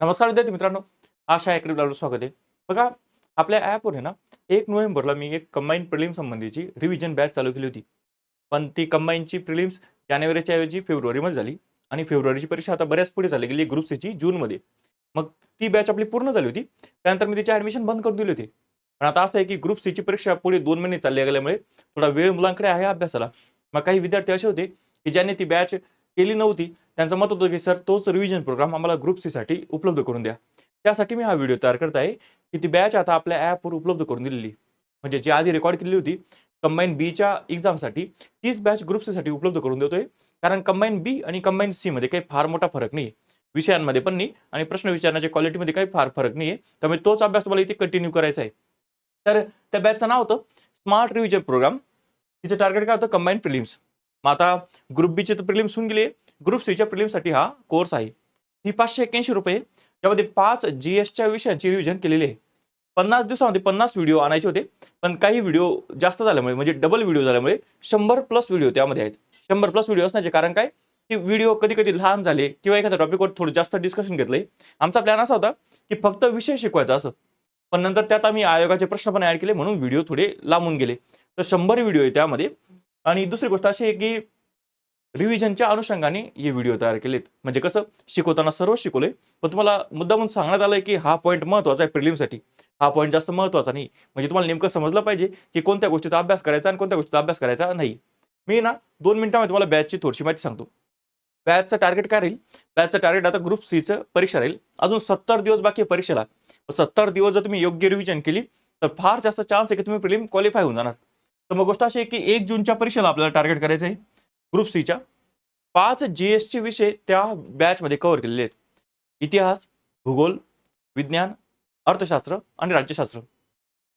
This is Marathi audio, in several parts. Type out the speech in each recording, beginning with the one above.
नमस्कार विद्यार्थी मित्रांनो आशा एकडे आपलं स्वागत आहे. बघा आपल्या ॲपवर आहे ना एक नोव्हेंबरला मी एक कंबाईन प्रिलिम संबंधीची रिव्हिजन बॅच चालू केली होती. पण ती कंबाईनची प्रिलिम्स जानेवारीच्या ऐवजी फेब्रुवारीमध्ये झाली आणि फेब्रुवारीची परीक्षा आता बऱ्याच पुढे झाली गेली ग्रुप सीची जूनमध्ये. मग ती बॅच आपली पूर्ण झाली होती. त्यानंतर मी तिची ॲडमिशन बंद करून दिली होती. पण आता असं आहे की ग्रुप सीची परीक्षा पुढे दोन महिने चालल्या गेल्यामुळे थोडा वेळ मुलांकडे आहे अभ्यासाला. मग काही विद्यार्थी असे होते की ज्यांनी ती बॅच केली नव्हती. त्यांचं मत होतं की सर तोच रिव्हिजन प्रोग्राम आम्हाला ग्रुपसाठी उपलब्ध करून द्या. त्यासाठी मी हा व्हिडिओ तयार करत आहे की ती बॅच आता आपल्या ॲपवर उपलब्ध करून दिलेली. म्हणजे जी आधी रेकॉर्ड केलेली होती कंबाईन बीच्या एक्झामसाठी तीच बॅच ग्रुपसाठी उपलब्ध करून देतोय. कारण कंबाईन बी आणि कंबाईन सी मध्ये काही फार मोठा फरक नाही विषयांमध्ये पण नाही आणि प्रश्न विचारण्याच्या क्वालिटीमध्ये काही फार फरक नाही आहे त्यामुळे तोच अभ्यास तुम्हाला इथे कंटिन्यू करायचा आहे. तर त्या बॅचचं नाव होतं स्मार्ट रिव्हिजन प्रोग्राम तिचं टार्गेट काय होतं? कंबाईन प्रिलिम्स मग आता ग्रुप बीचे तर प्रिलिम्स होऊन गेले. ग्रुप सीच्या प्रिलिमसाठी हा कोर्स आहे. ही पाचशे एक्क्याऐंशी रुपये त्यामध्ये पाच जी एसच्या विषयांची रिव्हिजन केलेली आहे. पन्नास दिवसामध्ये पन्नास व्हिडिओ आणायचे होते. पण काही व्हिडिओ जास्त झाल्यामुळे म्हणजे डबल व्हिडिओ झाल्यामुळे शंभर प्लस व्हिडिओ त्यामध्ये आहेत. शंभर प्लस व्हिडिओ असण्याचे कारण काय? की व्हिडिओ कधी कधी लहान झाले किंवा एखाद्या टॉपिकवर थोडं जास्त डिस्कशन घेतलंय आमचा प्लॅन असा होता की फक्त विषय शिकवायचा असं. पण नंतर त्यात आम्ही आयोगाचे प्रश्न पण ॲड केले म्हणून व्हिडिओ थोडे लांबून गेले. तर शंभर व्हिडिओ आहे त्यामध्ये. आणि दुसरी गोष्ट अशी आहे की रिव्हिजनच्या अनुषंगाने हे व्हिडिओ तयार केलेत. म्हणजे कसं शिकवताना सर्व शिकवले पण तुम्हाला मुद्दामून सांगण्यात आलंय की हा पॉईंट महत्त्वाचा आहे प्रिलिमसाठी हा पॉईंट जास्त महत्त्वाचा नाही. म्हणजे तुम्हाला नेमकं समजलं पाहिजे की कोणत्या गोष्टीचा अभ्यास करायचा आणि कोणत्या गोष्टीचा अभ्यास करायचा नाही. मी ना दोन मिनिटांमध्ये तुम्हाला बॅचची थोडीशी माहिती सांगतो. बॅचचं टार्गेट काय राहील? बॅचचं टार्गेट आता ग्रुप सीचं परीक्षा राहील. अजून सत्तर दिवस बाकी परीक्षेला. सत्तर दिवस जर तुम्ही योग्य रिव्हिजन केली तर फार जास्त चान्स आहे की तुम्ही प्रिलिम क्वालिफाय होऊन जाणार. तर मग गोष्ट अशी आहे की एक जूनच्या परीक्षेला आपल्याला टार्गेट करायचं आहे. ग्रुप सीच्या पाच जी एसचे विषय त्या बॅचमध्ये कव्हर केलेले आहेत. इतिहास भूगोल विज्ञान अर्थशास्त्र आणि राज्यशास्त्र.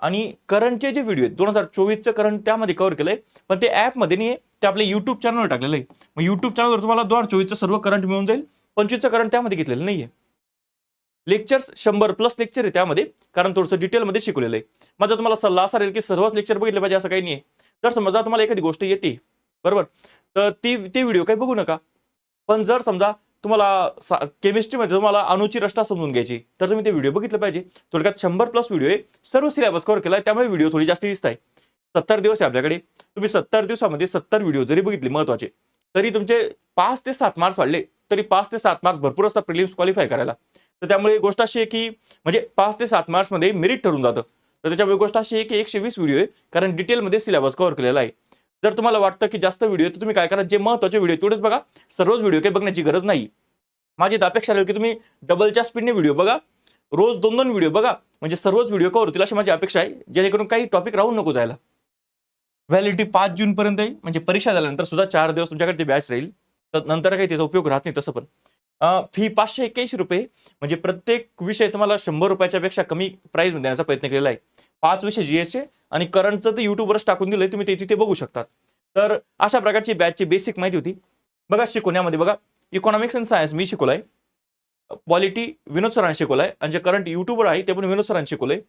आणि करंटचे जे व्हिडिओ आहेत दोन हजार चोवीसचं करंट त्यामध्ये कव्हर केलंय. पण ते ॲपमध्ये नाही आहे ते आपल्या युट्यूब चॅनलवर टाकलेलं आहे. मग युट्यूब चॅनलवर तुम्हाला दोन हजार चोवीसचं सर्व करंट मिळून जाईल. पंचवीसचं करंट त्यामध्ये घेतलेलं नाही आहे लेक्चर्स शंभर प्लस लेक्चर आहे त्यामध्ये. कारण थोडंसं डिटेलमध्ये शिकवलेलं आहे. माझा तुम्हाला सल्ला असा राहील की सर्वच लेक्चर बघितले पाहिजे असं काही नाही जर समजा तुम्हाला एखादी गोष्ट येते बरोबर? तर ती ते व्हिडिओ काही बघू नका. पण जर समजा तुम्हाला केमिस्ट्रीमध्ये तुम्हाला अणुची रचना समजून घ्यायची तर तुम्ही ते व्हिडिओ बघितलं पाहिजे. थोडक्यात शंभर प्लस व्हिडिओ आहे सर्व सिलेबस कव्हर केला त्यामुळे व्हिडिओ थोडी जास्त दिसत आहे. सत्तर दिवस आहे आपल्याकडे. तुम्ही सत्तर दिवसामध्ये सत्तर व्हिडिओ जरी बघितले महत्त्वाचे तरी तुमचे पाच ते सात मार्क्स वाढले तरी पाच ते सात मार्क्स भरपूर असतात प्रिलिम्स क्वालिफाय करायला. तर त्यामुळे गोष्ट अशी आहे की म्हणजे पाच ते सात मार्क्समध्ये मेरिट ठरून जातं. तर त्याच्यामुळे गोष्ट अशी आहे की एकशे वीस व्हिडिओ आहे कारण डिटेलमध्ये सिलेबस कव्हर केलेला आहे. जर तुम्हाला वाटतं की जास्त व्हिडिओ तर तुम्ही काय करा जे महत्त्वाचे व्हिडिओ तेवढेच बघा. सर्वच व्हिडिओ काही बघण्याची गरज नाही. माझी तर अपेक्षा राहील की तुम्ही डबलच्या स्पीडने व्हिडिओ बघा. रोज दोन दोन व्हिडिओ बघा. म्हणजे सर्वच व्हिडिओ कव्हर होतील अशी माझी अपेक्षा आहे जेणेकरून काही टॉपिक राहून नको जायला. व्हॅलिडिटी पाच जून पर्यंत आहे. म्हणजे परीक्षा झाल्यानंतर सुद्धा चार दिवस तुमच्याकडे ती बॅच राहील. तर नंतर काही त्याचा उपयोग राहत नाही तसं पण. फी पाचशे एक्क्याऐंशी रुपये. म्हणजे प्रत्येक विषय तुम्हाला शंभर रुपयाच्या पेक्षा कमी प्राईस देण्याचा प्रयत्न केलेला आहे. पाच विषय जीएसचे आणि करंटचं तर युट्यूबवरच टाकून दिलंय तुम्ही ते तिथे बघू शकतात. तर अशा प्रकारची बॅचची बेसिक माहिती होती. बघा शिकवण्यामध्ये बघा. इकॉनॉमिक्स अँड सायन्स मी शिकवलाय. पॉलिटी विनोद सरांनी शिकवलाय. आणि जे करंट युट्यूबर आहे ते पण विनोद सरांनी शिकवलंय.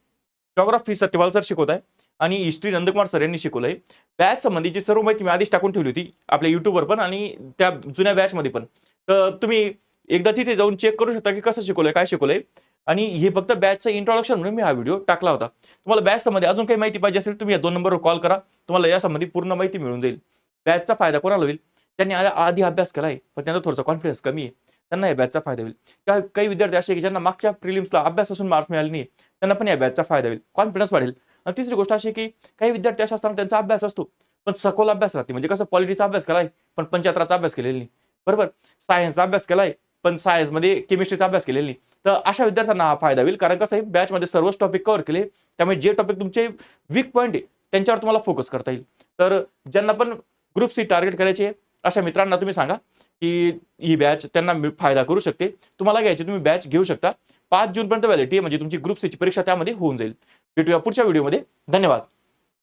जॉग्राफी सत्यपाल सर शिकवत आहे आणि हिस्ट्री नंदकुमार सर यांनी शिकवलंय. बॅच संबंधीची सर्व माहिती मी आधीच टाकून ठेवली होती आपल्या युट्यूबवर पण आणि त्या जुन्या बॅचमध्ये पण. तर तुम्ही एकदा तिथे जाऊन चेक करू शकता की कसं शिकवलंय काय शिकवलंय. आणि हे फक्त बॅचचं इंट्रोडक्शन म्हणून मी हा व्हिडिओ टाकला होता. तुम्हाला बॅच संबंधी अजून काही माहिती पाहिजे असेल तुम्ही या दोन नंबरवर कॉल करा. तुम्हाला या संबंधी पूर्ण माहिती मिळून जाईल. बॅचचा फायदा कोणाला होईल? त्यांनी आधी अभ्यास केला आहे पण त्यांचा थोडासा कॉन्फिडन्स कमी आहे. त्यांना या बॅचचा फायदा होईल. त्या काही विद्यार्थी असे की ज्यांना मागच्या प्रिलिम्सला अभ्यास असून मार्क्स मिळाले नाही त्यांना पण या बॅचचा फायदा होईल. कॉन्फिडन्स वाढेल. आणि तिसरी गोष्ट अशी की काही विद्यार्थी असे असताना त्यांचा अभ्यास असतो पण सखोल अभ्यास राहते. म्हणजे कसं पॉलिटीचा अभ्यास केलाय पण पंचायत्राचा अभ्यास केलेला नाही. बरोबर? सायन्सचा अभ्यास केलाय पण सायन्समध्ये केमिस्ट्रीचा अभ्यास केलेला नाही. तर अशा विद्यार्थ्यांना हा फायदा होईल. कारण कसं आहे बॅचमध्ये सर्वच टॉपिक कव्हर केले त्यामुळे जे टॉपिक तुमचे वीक पॉईंट आहे त्यांच्यावर तुम्हाला फोकस करता येईल. तर ज्यांना पण ग्रुप सी टार्गेट करायचे आहे, अशा मित्रांना तुम्ही सांगा की ही बॅच त्यांना मी- फायदा करू शकते. तुम्हाला घ्यायची तुम्ही बॅच घेऊ शकता. पाच जूनपर्यंत व्हॅलिटी म्हणजे तुमची ग्रुप सीची परीक्षा त्यामध्ये होऊन जाईल. भेटूया पुढच्या व्हिडिओमध्ये धन्यवाद.